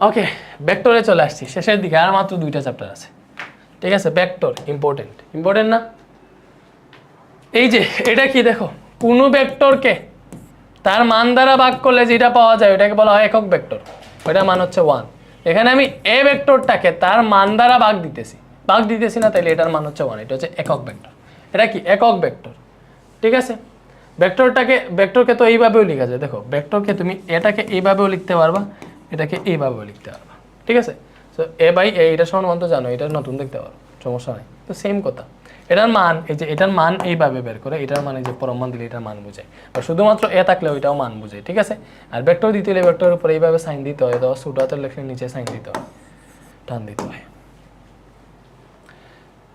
ওকে ভেক্টরে চলে আসছি। শেষের দিকে আর মাত্র দুইটা চ্যাপ্টার আছে। ঠিক আছে ভেক্টর ইম্পর্টেন্ট ইম্পর্টেন্ট না? এই যে, এটা কি দেখো? কোনো ভেক্টরকে তার মান দ্বারা ভাগ করলে যেটা পাওয়া যায়, ওটাকে বলা হয় একক ভেক্টর ওটার মান হচ্ছে ওয়ান এখানে আমি এ ভেক্টরটাকে তার মান দ্বারা ভাগ দিতেছি। ভাগ দিতেছি না তাহলে এটার মান হচ্ছে ওয়ান এটা হচ্ছে একক ভেক্টর এটা কি? একক ভেক্টর ঠিক আছে? ভেক্টরটাকে ভেক্টরকে তো এইভাবেও লেখা যায়। দেখো ভেক্টরকে তুমি এটাকে এইভাবেও লিখতে পারবা। এটাকে এইভাবেও লিখতে পারবা, ঠিক আছে? সো এ বাই এ এটা সমান তো জানো, এটা নতুন দেখতে পারো, সমস্যা নেই। তো সেম কথা। এটার মান, এই যে এটার মান এইভাবে বের করে, এটার মানে যে পরম মান দিলে এটার মান বোঝায়। আর শুধুমাত্র এ থাকলে ওইটাও মান বোঝায়, ঠিক আছে? আর ভেক্টর দিতে হলে ভেক্টরের উপরে এইভাবে সাইন দিতে হয়, অথবা ছোটো হাতের লেখলে নিচে সাইন দিতে হয়, টান দিতে হয়।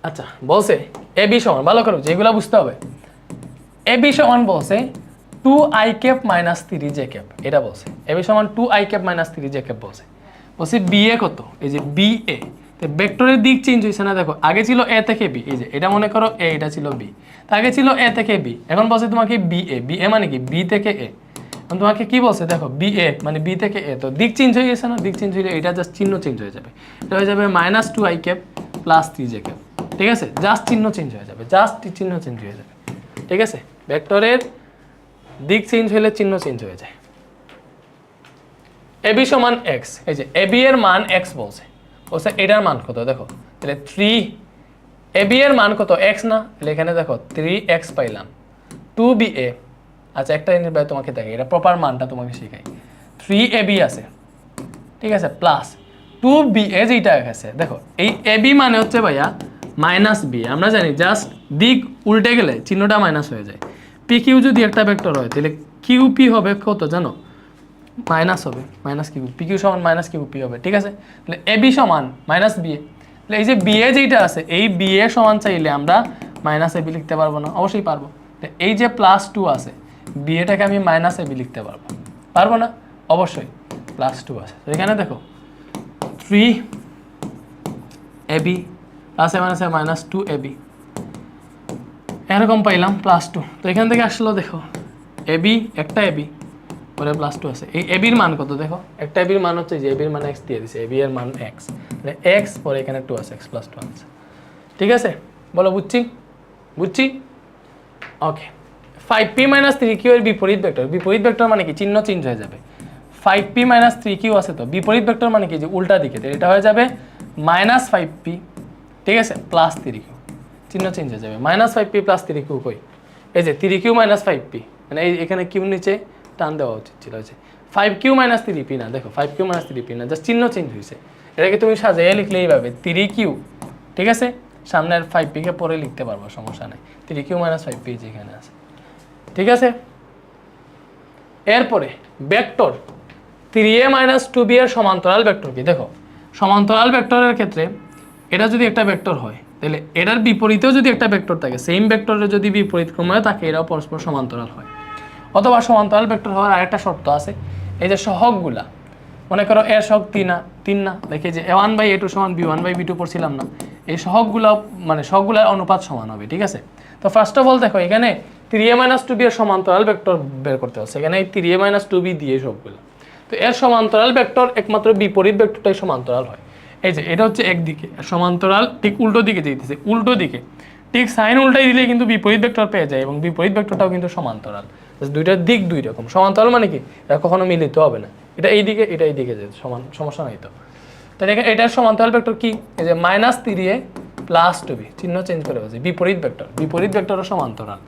আচ্ছা বলছে এ বি সমান, ভালো করো, যেগুলো বুঝতে হবে। এ বি সমান বলছে two i cap minus three j cap এটা বলছে। এ বি সমান two i cap minus three j cap বলছে বি এ কত? এই যে বি এ ভেক্টরের দিক চেঞ্জ হয়েছে না, দেখো, আগে ছিল এ থেকে বি, এই যে, এটা মনে করো এ, এটা ছিল বি। তা আগে ছিল এ থেকে বি, এখন বলছে তোমাকে বি এ বি এ মানে কি? বি থেকে এ। এখন তোমাকে কি বলছে? দেখো বি এ মানে বি থেকে এ। তো দিক চেঞ্জ হয়ে গেছে না? দিক চেঞ্জ হয়ে এটা জাস্ট চিহ্ন চেঞ্জ হয়ে যাবে। এটা হয়ে যাবে minus two i cap plus three j cap ঠিক আছে? জাস্ট চিহ্ন চেঞ্জ হয়ে যাবে জাস্ট চিহ্ন চেঞ্জ হয়ে যাবে। ঠিক আছে? ভেক্টরের দিক চেঞ্জ হলে চিহ্ন চেঞ্জ হয়ে যায়। এবি সমান এক্স, এই যে এবি এর মান এক্স বলছে। বলছে এটার মান কত? দেখো, তাহলে থ্রি এবি এর মান কত? এক্স না? তাহলে এখানে দেখো থ্রি এক্স পাইলাম। টু বি এ আচ্ছা একটা জিনিস ভাই তোমাকে দেখে এটা প্রপার মানটা তোমাকে শেখাই। থ্রি এ বি আছে, ঠিক আছে প্লাস টু বি এ যেটা আছে, দেখো, এই এ বি মানে হচ্ছে ভাইয়া মাইনাস বি, আমরা জানি জাস্ট দিক উল্টে গেলে চিহ্নটা মাইনাস হয়ে যায়। পি কিউ যদি একটা ভেক্টর হয়, তাহলে কিউ পি হবে কত জানো? মাইনাস হবে মাইনাস কিউ পি কিউ সমান মাইনাস কিউ পি হবে, ঠিক আছে? তাহলে এ বি সমান মাইনাস বি এ তাহলে এই যে বি এ যেটা আছে, এই বি এ সমান চাইলে আমরা মাইনাস এ বি লিখতে পারব না, অবশ্যই পারব। এই যে প্লাস টু আছে বি এটাকে আমি মাইনাস এ বি লিখতে পারব পারব না? অবশ্যই প্লাস টু আছে। এখানে দেখো three A B plus A minus A minus two A B এরকম পাইলাম প্লাস টু তো এখান থেকে আসলো, দেখো এ বি একটা এ বি পরে প্লাস টু আছে। এই এবির মান কত, দেখো? একটা এবির মান হচ্ছে যে এবির মান এক্স দিয়ে দিছে এবি এর মান এক্স মানে এক্স পরে এখানে টু আছে এক্স প্লাস টু আছে। ঠিক আছে? বলো, বুঝছি? বুঝছি? Okay five P minus three Q এর বিপরীত ভেক্টর বিপরীত ভেক্টর মানে কি? চিহ্ন চেঞ্জ হয়ে যাবে। Five P minus three Q আছে তো? বিপরীত ভেক্টর মানে কি? যে উল্টা দিকে। এটা হয়ে যাবে মাইনাস ফাইভ পি ঠিক আছে? প্লাস থ্রি কিউ চিহ্ন চেঞ্জ হয়ে যাবে। Minus five P plus three Q কই? এই যে three Q minus five P মানে এই এখানে কিউ নিচে টান দেওয়া উচিত ছিল হচ্ছে five Q minus three P না, দেখো five Q minus three P না জাস্ট চিহ্ন চেঞ্জ হয়েছে। এটাকে তুমি সাজাইয়া লিখলে এইভাবে থ্রি কিউ ঠিক আছে? সামনের ফাইভ পিকে পরে লিখতে পারব, সমস্যা নেই। Three Q minus five P যেখানে আছে, ঠিক আছে? এরপরে vector three A minus two B এর সমান্তরাল ভেক্টর কি? দেখো, সমান্তরাল ভেক্টরের ক্ষেত্রে এটা যদি একটা ভেক্টর হয় তাহলে এটার বিপরীতেও যদি একটা ভেক্টর থাকে সেম ভেক্টরের যদি বিপরীত ক্রমে থাকে এরাও পরস্পর সমান্তরাল হয়। অথবা সমান্তরাল ভেক্টর হওয়ার আরেকটা শর্ত আছে, এই যে সহগগুলা, মনে করো এ সহগ তিন না তিন না, দেখে যে A one by A two সমান B one by B two পড়ছিলাম না, এই সহগগুলো মানে সহগুলার অনুপাত সমান হবে, ঠিক আছে? তো ফার্স্ট অফ অল দেখো, এখানে three A minus two B এর সমান্তরাল ভেক্টর বের করতে হচ্ছে, এখানে এই three A minus two B দিয়ে সবগুলো তো এর সমান্তরাল ভেক্টর একমাত্র বিপরীত ভেক্টরটাই সমান্তরাল হয়। এই যে, এটা হচ্ছে একদিকে সমান্তরাল ঠিক উল্টো দিকে যেতেছে, উল্টো দিকে। ঠিক সাইন উল্টাই দিলে কিন্তু বিপরীত ভেক্টর পেয়ে যায় এবং বিপরীত ভেক্টরটাও কিন্তু সমান্তরাল। দুইটার দিক দুই রকম, সমান্তরাল মানে কি? এটা কখনো মিলিত হবে না। এটা এই দিকে, এটা এই দিকে যেতে সমান সমস্যা নাই তো। তাহলে এটার সমান্তরাল ভেক্টর কি? এই যে minus A plus two B চিহ্ন চেঞ্জ করে বলছি, বিপরীত ভেক্টর, বিপরীত ভেক্টরও সমান্তরাল।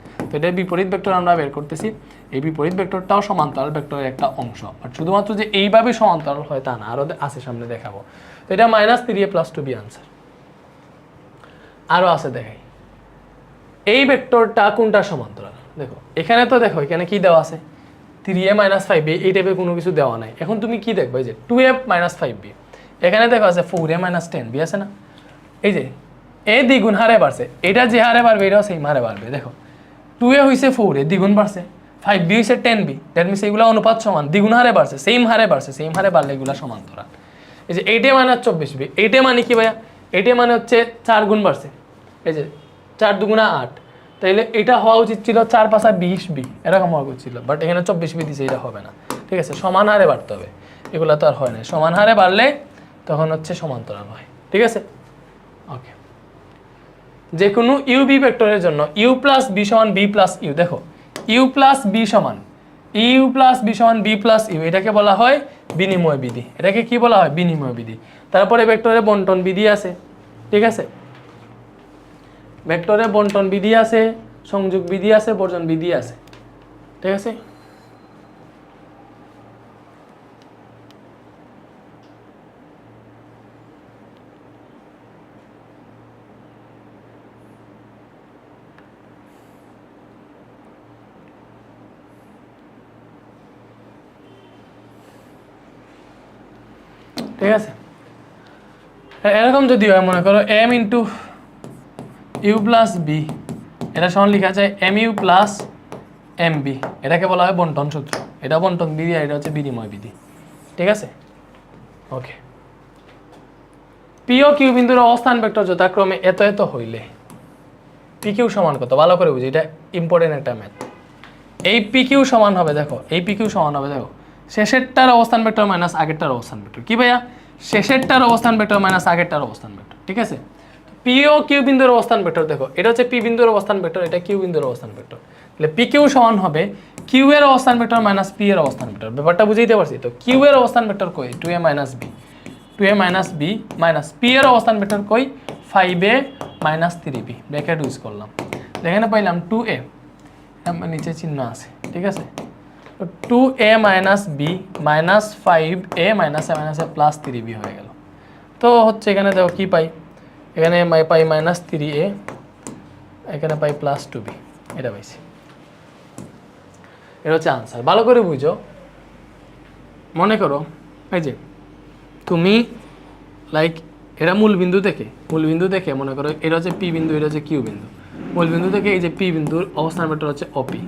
তো বিপরীত ভেক্টর আমরা বের করতেছি। এই বিপরীত ভেক্টরটাও সমান্তরাল ভেক্টরের একটা অংশ। আর শুধুমাত্র যে এইভাবে সমান্তরাল হয় তা না আরও আছে সামনে দেখাবো। তো এটা minus three A plus two B answer আরও আছে দেখাই। এই ভেক্টরটা কোনটা সমান্তরাল? দেখো, এখানে তো দেখো, এখানে কি দেওয়া আছে? Three A minus five B এই টাইপের কোনো কিছু দেওয়া নাই। এখন তুমি কি দেখবে যে two A minus five B এখানে দেখো আছে four A minus ten B আছে না? এই যে, এ দ্বিগুণ হারে বাড়ছে। এটা যে হারে বাড়বে, এটাও সেই হারে বাড়বে। দেখো টু এ হয়েছে ফোর এ দ্বিগুণ বাড়ছে ফাইভ বি হয়েছে টেন বি দ্যাট মিনস এগুলো অনুপাত সমান, দ্বিগুণ হারে বাড়ছে সেম হারে বাড়ছে সেম হারে বাড়লে এগুলো সমান্তরাল এই যে এইটে মানে হচ্ছে চব্বিশ বি এইটে মানে কি ভাইয়া? এইটে মানে হচ্ছে চার গুণ বাড়ছে এই যে চার দুগুণা আট, তাইলে এটা হওয়া উচিত ছিল চার পাঁচা বিশ বি এরকম হওয়া উচিত ছিল বাট এখানে চব্বিশ বি দিছে, এটা হবে না। ঠিক আছে, সমান হারে বাড়তে হবে, এগুলো তো আর হয় না। সমান হারে বাড়লে তখন হচ্ছে সমান্তরাল হয়। ঠিক আছে? ওকে যে কোনো ইউ বি ভেক্টরের জন্য ইউ প্লাস বি সমান বি প্লাস ইউ দেখো ইউ প্লাস বি সমান ইউ প্লাস বি সমান বি প্লাস ইউ এটাকে বলা হয় বিনিময় বিধি। এটাকে কি বলা হয়? বিনিময় বিধি। তারপরে ভেক্টরে বন্টন বিধি আছে, ঠিক আছে? ভেক্টরে বন্টন বিধি আছে, সংযোগ বিধি আছে, বর্জন বিধি আছে, ঠিক আছে? ঠিক আছে? এরকম যদি হয়, মনে করো M into U plus B এটা সমান লেখা যায় M U plus M B এটাকে বলা হয় বন্টন সূত্র। এটা বন্টন বিধি আর এটা হচ্ছে বিনিময় বিধি। ঠিক আছে? ওকে পিও কিউ বিন্দুর অবস্থান ভেক্টর যথাক্রমে এত এত হইলে পি কিউ সমান কত? ভালো করে বুঝি, এটা ইম্পর্টেন্ট একটা ম্যাথ এই পি কিউ সমান হবে, দেখো, এই পি কিউ সমান হবে, দেখো শেষেরটার অবস্থান ভেক্টর মাইনাস আগেরটার অবস্থান ভেক্টর কি ভাইয়া? শেষেরটার অবস্থান ভেক্টর মাইনাস আগেরটার অবস্থান ভেক্টর ঠিক আছে? পি ও কিউ বিন্দুর অবস্থান ভেক্টর দেখো, এটা হচ্ছে পি বিন্দুর অবস্থান ভেক্টর এটা কিউ বিন্দুর অবস্থান ভেক্টর তাহলে পি কিউ সমান হবে কিউ এর অবস্থান ভেক্টর মাইনাস পি এর অবস্থান ভেক্টর ব্যাপারটা বুঝাইতে পারছি। তো কিউ এর অবস্থান ভেক্টর কই? Two A minus B two A minus B minus P এর অবস্থান ভেক্টর কই? Five A minus three B bracket use করলাম। এখানে পাইলাম টু এ আমার নিচে চিহ্ন আছে, ঠিক আছে? Two A minus B minus five A minus A minus A plus three B হয়ে গেল। তো হচ্ছে এখানে দেখো কী পাই? এখানে পাই মাইনাস থ্রি এ এখানে পাই প্লাস টু বি এটা পাইছি। এটা হচ্ছে আনসার ভালো করে বুঝো। মনে করো, এই যে তুমি লাইক এটা মূল বিন্দু থেকে, মূল বিন্দু থেকে মনে করো এটা হচ্ছে পি বিন্দু, এটা হচ্ছে কিউ বিন্দু। মূল বিন্দু থেকে এই যে পি বিন্দুর অবস্থান ভেক্টর হচ্ছে ওপি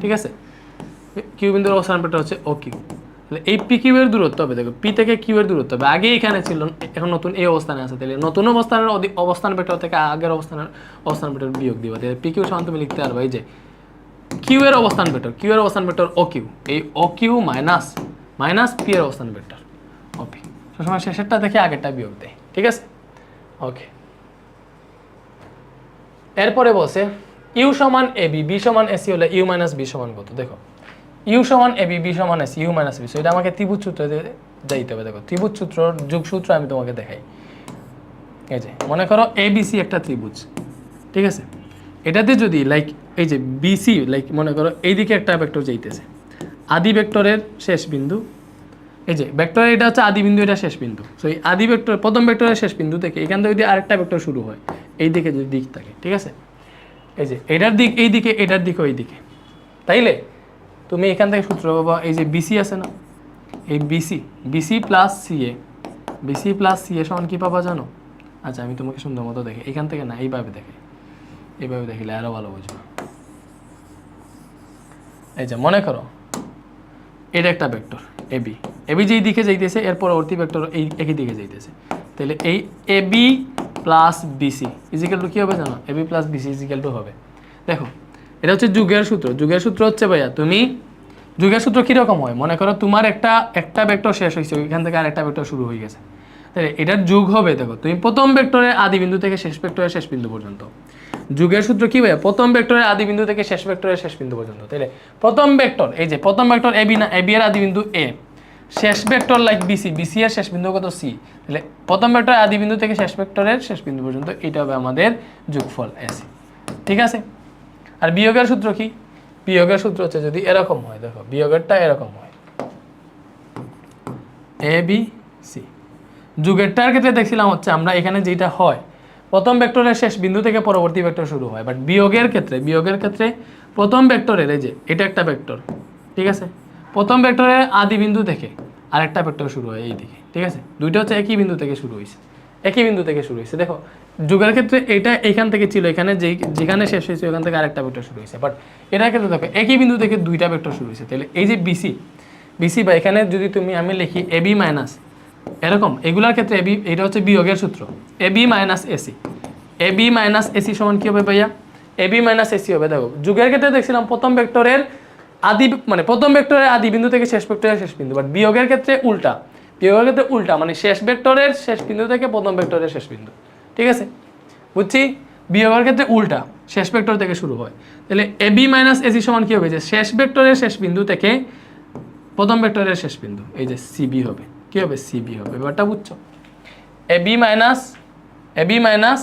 ঠিক আছে? কিউ বিন্দুর অবস্থান ভেক্টর হচ্ছে ও কিউ তাহলে এই পি কিউ এর দূরত্ব হবে, দেখো পি থেকে কিউ এর দূরত্ব হবে। আগে এখানে ছিল, এখন নতুন এই অবস্থানে আছে। তাহলে নতুন অবস্থানের অবস্থান ভেক্টর থেকে আগের অবস্থানের, অবস্থান ভেক্টর বিয়োগ দিবা। তাহলে পি কিউ সমান তুমি লিখতে পারবে, এই যে কিউ এর অবস্থান ভেক্টর কিউ এর অবস্থান ভেক্টর ও কিউ এই O Q minus minus P এর অবস্থান ভেক্টর ওপি সবসময় শেষেরটা দেখে আগেরটা বিয়োগ দেয় ঠিক আছে? ওকে এরপরে বসে ইউ সমান এ বি সমান এসি হলে ইউ মাইনাস বি সমান কত? দেখো ইউ সমান এ বি বি সমান AC, U minus B. So এটা আমাকে ত্রিভুজ সূত্র যাইতে হবে। দেখো, ত্রিভুজ সূত্র যোগ সূত্র আমি তোমাকে দেখাই। এই যে মনে করো এ বিসি একটা ত্রিভুজ। ঠিক আছে? এটাতে যদি লাইক এই যে বিসি লাইক মনে করো এইদিকে একটা ভেক্টর যাইতেছে। আদি ভেক্টরের শেষ বিন্দু। এই যে ভেক্টরের এটা হচ্ছে আদি বিন্দু, এটা শেষ বিন্দু। সো এই আদি ভেক্টর প্রথম ভেক্টরের শেষ বিন্দু থেকে এখান থেকে যদি আরেকটা ভেক্টর শুরু হয় এই দিকে যদি দিক থাকে। ঠিক আছে? এই যে, এটার দিক এই দিকে এটার দিক ওই দিকে তাইলে তুমি এখান থেকে সূত্র পাবা, এই যে বিসি আছে না? এই BC BC plus CA BC plus CA সমান কী পাবা জানো? আচ্ছা আমি তোমাকে সুন্দর মতো দেখে, এখান থেকে না, এইভাবে দেখে, এইভাবে দেখিলে আরও ভালো বুঝব। এই যে মনে করো, এটা একটা ভেক্টর এবি এবি যেই দিকে যাইতেছে, এর পরবর্তী ভেক্টর এই একই দিকে যাইতেছে। তাহলে এই AB plus BC equal to কী হবে জানো? AB plus BC equal to হবে। দেখো এটা হচ্ছে যুগের সূত্র। যুগের সূত্র হচ্ছে ভাইয়া, তুমি যুগের সূত্র কীরকম হয়? মনে করো তোমার একটা একটা ভেক্টর শেষ হয়েছে, ওইখান থেকে আর একটা ভেক্টর শুরু হয়ে গেছে। তাহলে এটার যুগ হবে, দেখো, তুমি প্রথম ভেক্টরের আদি বিন্দু থেকে শেষ ভেক্টরের শেষ বিন্দু পর্যন্ত। যুগের সূত্র কি ভাইয়া? প্রথম ভেক্টরের আদি বিন্দু থেকে শেষ ভেক্টরের শেষ বিন্দু পর্যন্ত। তাহলে প্রথম ভেক্টর এই যে প্রথম ভেক্টর এবি না এবি এর আদি বিন্দু এ শেষ ভেক্টর লাইক বিসি বিসি এর শেষ বিন্দু কত সি তাহলে প্রথম ভেক্টর আদি বিন্দু থেকে শেষ ভেক্টরের শেষ বিন্দু পর্যন্ত এটা হবে আমাদের যোগফল এসি ঠিক আছে? আর বিয়োগের সূত্র কি? বিয়োগের সূত্র হচ্ছে যদি এরকম হয়, দেখো, বিয়োগেরটা এরকম হয়। এ বি সি যুগেরটার ক্ষেত্রে দেখছিলাম হচ্ছে আমরা এখানে যেটা হয়, প্রথম ভেক্টরের শেষ বিন্দু থেকে পরবর্তী ভেক্টর শুরু হয়। বাট বিয়োগের ক্ষেত্রে বিয়োগের ক্ষেত্রে প্রথম ভেক্টরের এই যে, এটা একটা ভেক্টর, ঠিক আছে? প্রথম ভেক্টরের আদি বিন্দু থেকে আরেকটা ভেক্টর শুরু হয় এই দিকে ঠিক আছে? দুইটা হচ্ছে একই বিন্দু থেকে শুরু হয়েছে একই বিন্দু থেকে শুরু হয়েছে। দেখো, যুগের ক্ষেত্রে এটা এখান থেকে ছিল, এখানে যেই, যেখানে শেষ হয়েছে, ওখান থেকে আরেকটা ভেক্টর শুরু হয়েছে। বাট এটার ক্ষেত্রে দেখো, একই বিন্দু থেকে দুইটা ভেক্টর শুরু হয়েছে। তাহলে এই যে বিসি বিসি বা এখানে যদি তুমি, আমি লিখি এবি মাইনাস এরকম, এগুলার ক্ষেত্রে এবি এটা হচ্ছে বিয়োগের সূত্র। AB minus AC AB minus AC সমান কী হবে ভাইয়া? এবি মাইনাস এসি হবে। দেখো, যুগের ক্ষেত্রে দেখছিলাম প্রথম ভেক্টরের আদি মানে প্রথম ভেক্টরের আদি বিন্দু থেকে শেষ ভেক্টরের শেষ বিন্দু বাট বিয়োগের ক্ষেত্রে উল্টা। ক্ষেত্রে উল্টা মানে শেষ ভেক্টরের শেষ বিন্দু থেকে প্রথম ভেক্টরের শেষ বিন্দু। ঠিক আছে? বুঝছি? বিয়োগের ক্ষেত্রে উল্টা, শেষ ভেক্টর থেকে শুরু হয়। তাহলে এ বি মাইনাস এসি সমান কী হবে? যে শেষ ভেক্টরের শেষ বিন্দু থেকে প্রথম ভেক্টরের শেষ বিন্দু, এই যে সিবি হবে। কী হবে? সিবি হবে। ব্যাপারটা বুঝছ? A B minus A B minus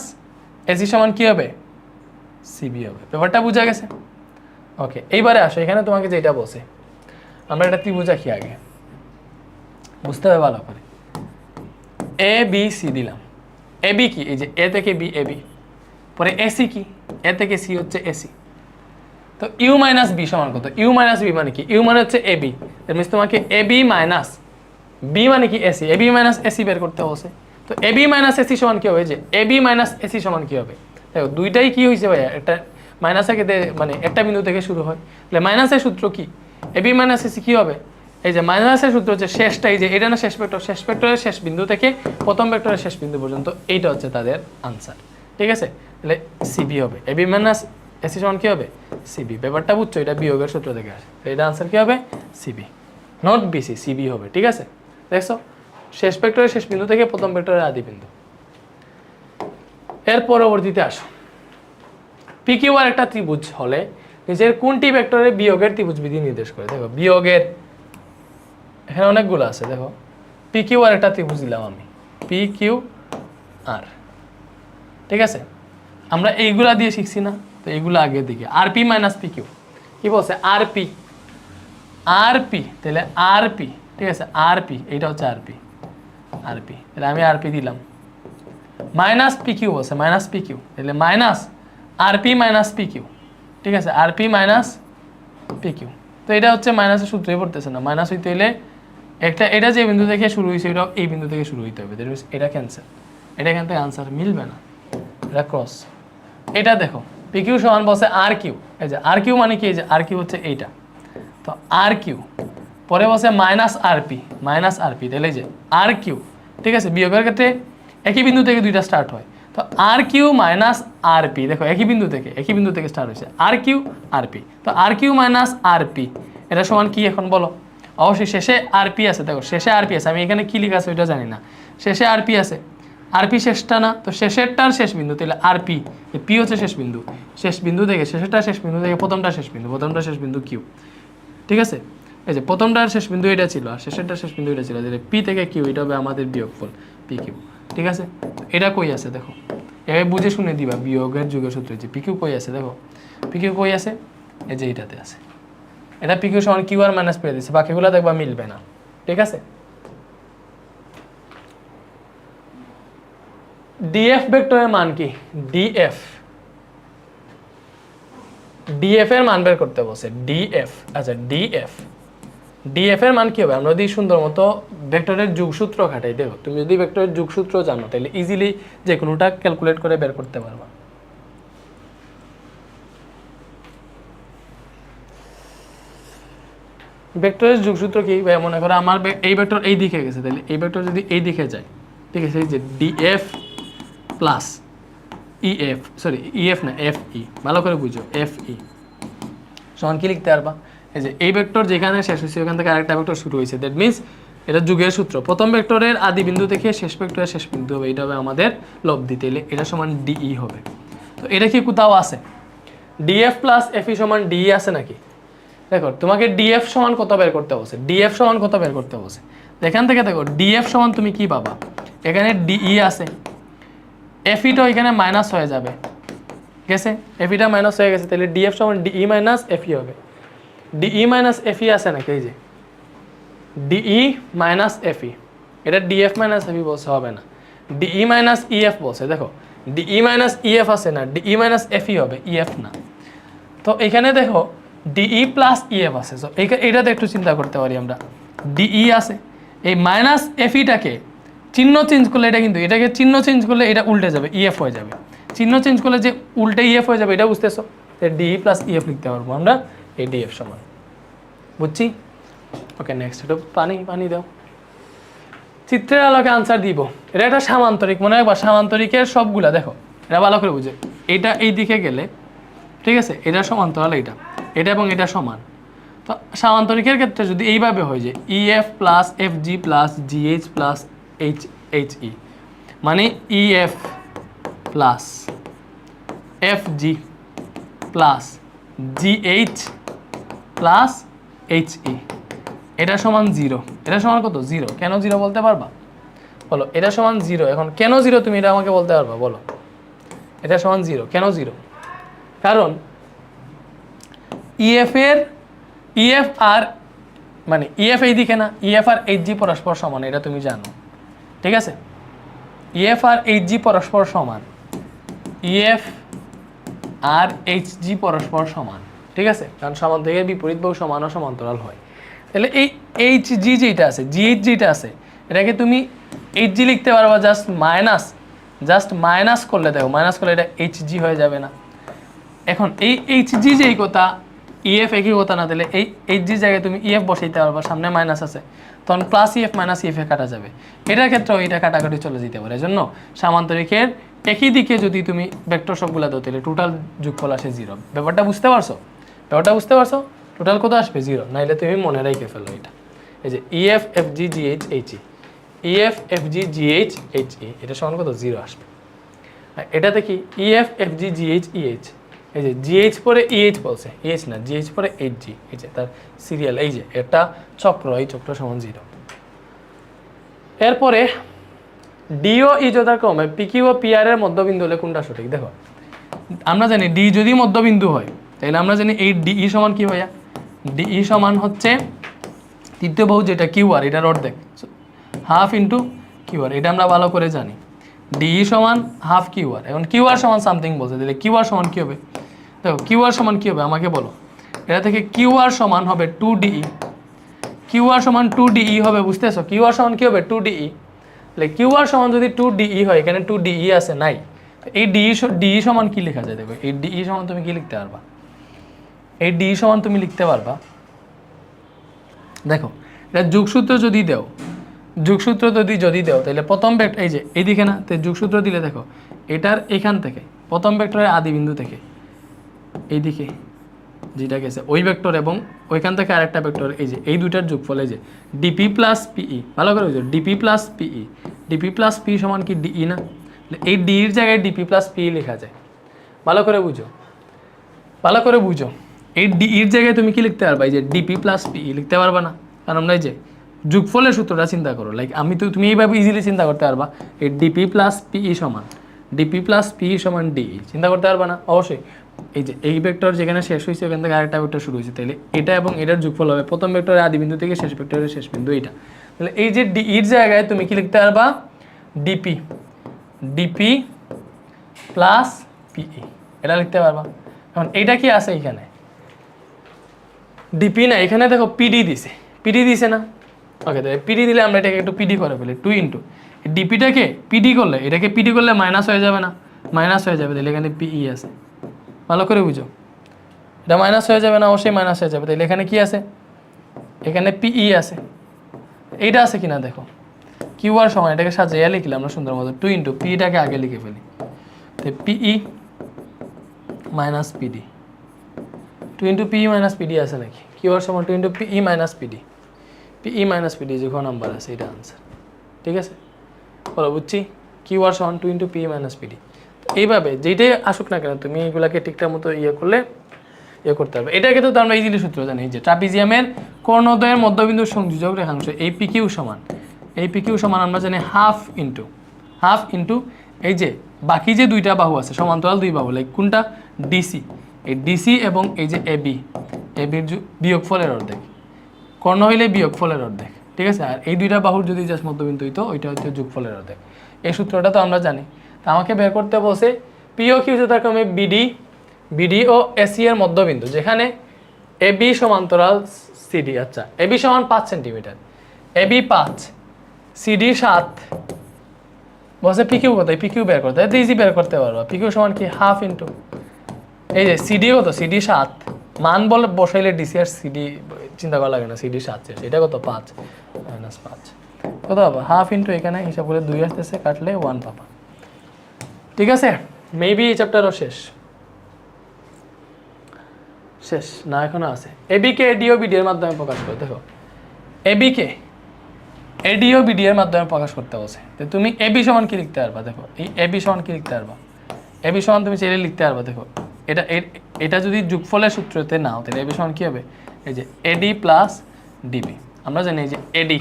AC সমান কী হবে? সিবি হবে। ব্যাপারটা বোঝা গেছে? ওকে এইবারে আসো। এখানে তোমাকে যেটা বসে আমরা এটা ত্রিভুজ আঁকি আগে। বুঝতে হবে ভালো করে। এ বি সি দিলাম। এ বি কি? এই যে এ থেকে বি এ বি পরে এসি কি? এ থেকে সি হচ্ছে এসি তো ইউ মাইনাস বি সমান কত? ইউ মাইনাস বি মানে কি? ইউ মানে হচ্ছে এ বি মিনস তোমাকে এ বি মাইনাস বি মানে কি? AC A B minus AC বের করতে বসে তো এ বি মাইনাস এসি সমান কি হবে? যে এ বি মাইনাস এসি সমান কি হবে? দেখো, দুইটাই কি হয়েছে ভাইয়া? একটা ক্ষেত্রে মানে একটা বিন্দু থেকে শুরু হয়। তাহলে মাইনাসের সূত্র কি? এ বি মাইনাস এসি কি হবে? এই যে মাইনাসের সূত্র হচ্ছে শেষটা, এই যে এটা না শেষ ভেক্টর শেষ ভেক্টরের শেষ বিন্দু থেকে প্রথম ভেক্টরের শেষ বিন্দু পর্যন্ত, এইটা হচ্ছে তাদের আনসার ঠিক আছে? তাহলে সিবি হবে এ বি মাইনাস এসি সমান কি হবে? সিবি ব্যাপারটা বুঝছ, এটা বিয়োগের সূত্র থেকে আসে এটা আনসার কি হবে? সিবি নট বিসি সিবি হবে, ঠিক আছে? দেখছ? শেষ ভেক্টরের শেষ বিন্দু থেকে প্রথম ভেক্টরের আদি বিন্দু। এর পরবর্তীতে আসো। পিকিউ আর একটা ত্রিভুজ হলে নিজের কোনটি ভেক্টরের বিয়োগের ত্রিভুজ বিধি নির্দেশ করে? দেখো, বিয়োগের এখানে অনেকগুলো আছে, দেখো। পি কিউ আর একটা ত্রিভুজ দিলাম আমি। পি কিউ আর ঠিক আছে? আমরা এইগুলা দিয়ে শিখছি না, তো এইগুলো আগের দিকে। R P minus P Q কি বলছে? আর পি আর পি তাহলে আর পি ঠিক আছে? আর পি এইটা হচ্ছে আর পি আর পি তাহলে আমি আর পি দিলাম। মাইনাস পি কিউ বলছে মাইনাস পি কিউ তাহলে minus R P minus P Q ঠিক আছে? R P minus P Q তো এটা হচ্ছে মাইনাসের সূত্রই পড়তেছে না। মাইনাস হইতে হইলে একটা, এটা যে বিন্দু থেকে শুরু হয়েছে এটা এই বিন্দু থেকে শুরু হইতে হবে। এটা ক্যান্সেল এটা এখান থেকে আনসার মিলবে না। এটা ক্রস এটা দেখো পি কিউ সমান বসে আর কিউ এই যে আর কিউ মানে কি? এই যে আর কিউ হচ্ছে এইটা। তো আর কিউ পরে বসে minus R P minus R P তাহলে যে আর কিউ ঠিক আছে? বিয়োগের ক্ষেত্রে একই বিন্দু থেকে দুইটা স্টার্ট হয়। তো R Q minus R P দেখো, একই বিন্দু থেকে, একই বিন্দু থেকে স্টার্ট হয়েছে। আর কিউ আর পি তো R Q minus R P এটা সমান কি এখন বলো? অবশ্যই শেষে আর পি আছে, দেখো, শেষে আর পি আছে, আমি এখানে কি লিখা আছে ওইটা জানি না। শেষে আর পি আছে। আর পি শেষটা না, তো শেষেরটার শেষ বিন্দু, তাহলে আর পি হচ্ছে শেষ বিন্দু। শেষ বিন্দু থেকে শেষেরটা শেষ বিন্দু থেকে প্রথমটা শেষ বিন্দু, প্রথমটা শেষ বিন্দু কিউ ঠিক আছে? এই যে প্রথমটার শেষ বিন্দু এটা ছিল, আর শেষেরটা শেষ বিন্দু এটা ছিল, তাহলে পি থেকে কিউ এটা হবে আমাদের বিয়োগফল পি কিউ ঠিক আছে? এটা কই আছে, দেখো? এভাবে বুঝে শুনে দিবা, বিয়োগের যুগের সূত্র, যে পি কিউ কই আছে, দেখো? পি কিউ কই আছে? এই যে এইটাতে আছে। এটা পি কিউ সমান কিউ আর মাইনাস পেয়ে দিচ্ছে বাকিগুলো দেখবা মিলবে না। ঠিক আছে? ডিএফ ভেক্টরের মান কি? ডিএফ ডিএফ এর মান বের করতে বসে ডিএফ আচ্ছা ডিএফ ডিএফ এর মান কি হবে? আমরা যদি সুন্দর মতো ভেক্টরের যুগসূত্র খাটাই, দেখো, তুমি যদি ভেক্টরের যুগসূত্র জানো, তাহলে ইজিলি যে কোনোটা ক্যালকুলেট করে বের করতে পারবা। ভেক্টরের যুগসূত্র কি? ভাই মনে করো আমার এই ভেক্টর এই দিকে গেছে তাহলে এই ভেক্টর যদি এই দিকে যায়, ঠিক আছে, এই যে D F plus E F sorry E F না এফ ই ভালো করে বুঝো এফ ই সমান কি লিখতে পারবা? এই যে এই ভেক্টর যেখানে শেষ হয়েছে, ওখান থেকে আরেকটা ভেক্টর শুরু হয়েছে। দ্যাট মিন্স এটা যুগের সূত্র। প্রথম ভেক্টরের আদি বিন্দু থেকে শেষ ভেক্টরের শেষ বিন্দু হবে, এটা হবে আমাদের লব্ধি তাইলে এটা সমান ডিই হবে। তো এটা কি কোথাও আছে? ডিএফ প্লাস এফ ই সমান ডিই আছে নাকি? দেখো, তোমাকে ডিএফ সমান কত বের করতে বসে ডিএফ সমান কত বের করতে বসে এখান থেকে দেখো ডিএফ সমান তুমি কি পাবা? এখানে ডিই আছে। এফিটা এখানে মাইনাস হয়ে যাবে। ঠিক গেছে এফিটা মাইনাস হয়ে গেছে, তাহলে ডিএফ সমান D E minus F E হবে। D E minus F E আছে নাকি এই যে? D E minus F E এটা D F minus F E বলছে, হবে না। ডিই মাইনাস ইএফ বলছে, দেখো। ডিই মাইনাস ইএফ আছে না D E minus F E হবে ইএফ না। তো এখানে দেখো D E plus E F আছে। সো এইটাতে একটু চিন্তা করতে পারি আমরা। ডিই আছে। এই মাইনাস এফইটাকে চিহ্ন চেঞ্জ করলে এটা কিন্তু এটাকে চিহ্ন চেঞ্জ করলে এটা উল্টে যাবে ইএফ হয়ে যাবে। চিহ্ন চেঞ্জ করলে যে উল্টে ইএফ হয়ে যাবে, এটা বুঝতেছো? ডিই প্লাস ইএফ লিখতে পারব আমরা। এই ডিএফ সমান। বুঝছি? ওকে নেক্সট একটু পানি পানি দাও। চিত্রের আলোকে আনসার দিব। এটা একটা সামান্তরিক, মনে একবার সামান্তরিকের সবগুলা, দেখো। এটা ভালো করে বুঝে। এটা এই দিকে গেলে, ঠিক আছে? এটা সমান্তরাল এটা এটা এবং এটা সমান। তো সামান্তরিকের ক্ষেত্রে যদি এইভাবে হয় যে E F plus F G plus GH plus H H E মানে E F plus F G plus GH plus H E এটা সমান জিরো এটা সমান কত? জিরো কেন জিরো বলতে পারবা? বলো, এটা সমান জিরো এখন কেন জিরো তুমি এটা আমাকে বলতে পারবা? বলো। এটা সমান জিরো কেন জিরো কারণ ইএফ এর ইএফ আর মানে ইএফ এই দিকে না ইএফ আর এইচ জি পরস্পর সমান, এটা তুমি জানো। ঠিক আছে? ইএফ আর এইচ জি পরস্পর সমান। ইএফ আর এইচ জি পরস্পর সমান। ঠিক আছে? কারণ সমান থেকে বিপরীত বহু সমান ও সমান্তরাল হয়। তাহলে এই এইচ জি যেটা আছে জি এইচ যেটা আছে, এটাকে তুমি এইচ জি লিখতে পারবা জাস্ট মাইনাস জাস্ট মাইনাস করলে দেখো মাইনাস করলে এটা এইচ জি হয়ে যাবে না। এখন এই এইচ জি যেই কথা ইএফ একই কথা না তাহলে এই এইচ জি জায়গায় তুমি ইএফ বসাইতে পারবা, সামনে মাইনাস আছে, তখন plus E F minus E F এ কাটা যাবে। এটার ক্ষেত্রেও এটা কাটাকাটি চলে যেতে পারে, এজন্য সামান্তরিকের একই দিকে যদি তুমি ভেক্টর সবগুলো দাও, তাহলে টোটাল যোগফল আসে জিরো ব্যাপারটা বুঝতে পারছ? ব্যাপারটা বুঝতে পারছ? টোটাল কত আসবে? জিরো নাইলে তুমি মনে রেখে ফেলো এটা। এই যে EF F G G H H E EF F G G H H E এটা সমান কত? জিরো আসবে। এটাতে কি? E EF F G G H EH এই যে জিএইচ পরে ইএইচ বলছে ইএইচ না জিএইচ পরে এইচ জি এই যে তার সিরিয়াল এই যে এটা চক্র, এই চক্র সমান জিরো এরপরে ডিও ই যথাক্রমে পিকিউ ও পিআর এর মধ্যবিন্দু হলে কোনটা সঠিক? দেখো, আমরা জানি ডি যদি মধ্যবিন্দু হয়, তাহলে আমরা জানি এই ডি ই সমান কি ভাইয়া? ই সমান হচ্ছে তৃতীয় বহু যেটা কিউ আর এটার অর্ধেক। হাফ ইন্টু কিউ আর এটা আমরা ভালো করে জানি। ডি ই সমান হাফ কিউ আর এখন কিউ আর সমান সামথিং বলছে, তাহলে কিউ আর সমান কী হবে? দেখো কিউ আর সমান কী হবে? আমাকে বলো। এটা থেকে কিউ আর সমান হবে টু ডিই কিউ আর সমান টু ডিই হবে, বুঝতেছো? কিউ আর সমান কী হবে? টু ডিই তাহলে কিউ আর সমান যদি টু ডিই হয়, এখানে টু ডিই আছে, নাই? এই ডিই ডিই সমান কি লেখা যায় দেখো এই ডিই সমান তুমি কি লিখতে পারবা? এই ডি সমান তুমি লিখতে পারবা। দেখো, এটা যুগসূত্র যদি দেও, যুগসূত্র যদি যদি দেও, তাহলে প্রথম ভেক্টর এই যে এইদিকে না তো যুগসূত্র দিলে দেখো, এটার এখান থেকে, প্রথম ভেক্টরের আদি বিন্দু থেকে এইদিকে যেটা গেছে, ওই ভেক্টর এবং ওইখান থেকে আরেকটা ভেক্টর এই যে, এই দুইটার যোগফল, এই যে ডিপি প্লাস পিই ভালো করে বুঝো DP plus PE DP plus P সমান কি ডিই না? এই ডির জায়গায় ডিপি প্লাস পি লেখা যায়। ভালো করে বুঝো, ভালো করে বুঝো, এই ডি এর জায়গায় তুমি কি লিখতে পারবা? এই যে ডিপি প্লাস পি লিখতে পারবা না। কারণ আমরা এই যে যোগফলের সূত্রটা চিন্তা করো লাইক আমি তো, তুমি এইভাবে ইজিলি চিন্তা করতে পারবা, এই ডিপি প্লাস পিই সমান ডিপি প্লাস পিই সমান ডিই চিন্তা করতে পারবা না? অবশ্যই। এই যে, এই ভেক্টর যেখানে শেষ হয়েছে ওখান থেকে আরেকটা ভেক্টর শুরু হয়েছে তাহলে এটা এবং এটার যোগফল হবে প্রথম ভেক্টরের আদি বিন্দু থেকে শেষ ভেক্টরের শেষ বিন্দু এইটা। তাহলে এই যে ডি এর জায়গায় তুমি কি লিখতে পারবা? ডিপি ডিপি প্লাস পিই এটা লিখতে পারবা। এখন এইটা কি আছে এখানে? ডিপি না, এখানে দেখো পিডি দিছে। পিডি দিছে না? ওকে তাহলে পিডি দিলে আমরা এটাকে একটু পিডি করে ফেলি টু ইন্টু ডিপিটাকে পিডি করলে, এটাকে পিডি করলে মাইনাস হয়ে যাবে না? মাইনাস হয়ে যাবে, তাহলে এখানে পিই আছে। ভালো করে বুঝো। এটা মাইনাস হয়ে যাবে না অবশ্যই মাইনাস হয়ে যাবে। তাহলে এখানে কি আছে? এখানে পিই আছে। এইটা আছে কিনা দেখো। কিউ আর সময় এটাকে সাজিয়ে লিখলাম আমরা সুন্দর মতো। টু ইন্টু পিটাকে আগে লিখে ফেলি। তো PE minus PD two into P minus PD আছে নাকি? কিউ আর সমান two into PE minus PD PE minus PD যে নাম্বার আছে এটা আনসার ঠিক আছে? বলো, বুঝছি? কিউ আর সমান two into PE minus PD এইভাবে, যেইটাই আসুক না কেন, তুমি এইগুলাকে ঠিকঠাক মতো ইয়ে করলে ইয়ে করতে হবে এটাকে কিন্তু আমরা ইজিলি সূত্র জানি যে ট্রাপিজিয়ামের কর্ণদ্বয়ের মধ্যবিন্দু সংযোজক রেখাংশ, এই পি পিকিউ সমান। এই পি পিকিউ সমান আমরা জানি হাফ ইন্টু হাফ ইন্টু এই যে বাকি যে দুইটা বাহু আছে, সমান্তরাল দুই বাহু লাইক কোনটা? ডিসি এই ডিসি এবং এই যে এবি এবির বিয়োগ ফলের অর্ধেক। কর্ণ হইলে বিয়োগ ফলের অর্ধেক, ঠিক আছে? আর এই দুইটা বাহুর যদি জাস্ট মধ্যবিন্দু হইতো, ওইটা হচ্ছে যোগফলের অর্ধেক। এই সূত্রটা তো আমরা জানি। তা আমাকে বের করতে বলছে পিও কিউ যথাক্রমে বিডি বিডি ও এসি এর মধ্যবিন্দু, যেখানে এবি সমান্তরাল সিডি আচ্ছা এবি সমান পাঁচ সেন্টিমিটার এবি পাঁচ, সিডি সাত। বসে পিকিউ কোথায়? পিকিউ বের করতে। হয় ইজি বের করতে পারব। পিকিউ সমান কি? Half into. এই যে সিডি কত? সিডি সাত। মান বলে বসাইলে ডিসি আর সিডি, চিন্তা করা লাগে না, সিডি সাত এটা কত? পাঁচ। মাইনাস পাঁচ। কত হবে? হাফ ইন্টু এখানে হিসাব করে দুই আসতেছে, কাটলে ওয়ান পাবা। ঠিক আছে? মেবি এই চ্যাপ্টারও শেষ। শেষ, না, এখনও আছে। এবিকে এডিও বিডি এর মাধ্যমে প্রকাশ করে, দেখো। এবিকে এডিও বিডি এর মাধ্যমে প্রকাশ করতে বসে তো তুমি এবি সমান কি লিখতে পারবা, দেখো? এই এবি সমান কি লিখতে পারবা? এবি সমান তুমি চাইলে লিখতে পারবা, দেখো। এটা এটা যদি যোগফলের সূত্রতে নাও, তাহলে এবি সমান কি হবে? এই যে এডি প্লাস ডিবি আমরা জানি যে এডি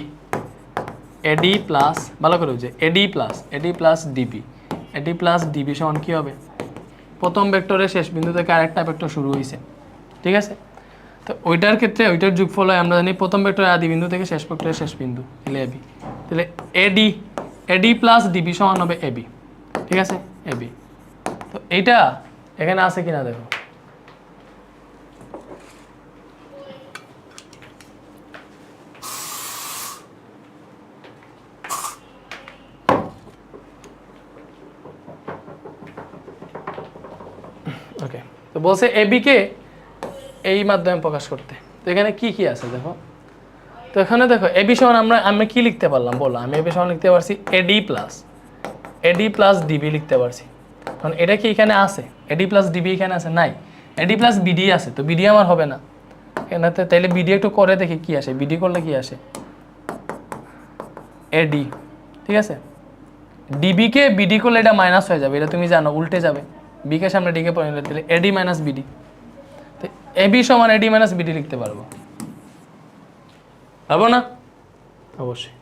এডি প্লাস ভালো করে যে AD plus AD plus DB AD plus DB সমান কি হবে? প্রথম ভেক্টরের শেষ বিন্দু থেকে আরেকটা ভেক্টর শুরু হয়েছে ঠিক আছে? তো ওইটার ক্ষেত্রে ওইটার যোগফল হয়, আমরা জানি প্রথম ভেক্টরের আদি বিন্দু থেকে শেষ ভেক্টরের শেষ বিন্দু, তাহলে এবি তাহলে এডি এডি প্লাস ডিবি সমান হবে এবি ঠিক আছে? এবি তো এইটা এখানে আছে কিনা দেখো। ওকে তো বলছে এবিকে এই মাধ্যমে প্রকাশ করতে। তো এখানে কি কি আছে দেখো? তো এখানে দেখো এবি সমান আমরা আমি কি লিখতে পারলাম? বলো, আমি এবি সমান লিখতে পারছি AD plus AD plus DB লিখতে পারছি। কারণ এটা কি এখানে আছে? এডি প্লাস ডিবি এখানে আছে? নাই। এডি প্লাস বিডি আছে, তো বিডি আমার হবে না। এখানে তাইলে বিডি একটু করে দেখি কি আসে। বিডি করলে কি আসে? এডি ঠিক আছে? ডিবিকে বিডি করলে এটা মাইনাস হয়ে যাবে। এটা তুমি জানো, উল্টে যাবে। বিকে সামনে ডিকে পড়ে দিলে এডি মাইনাস বিডি তো এ বি সমান এডি মাইনাস বিডি লিখতে পারব। পারব না? অবশ্যই।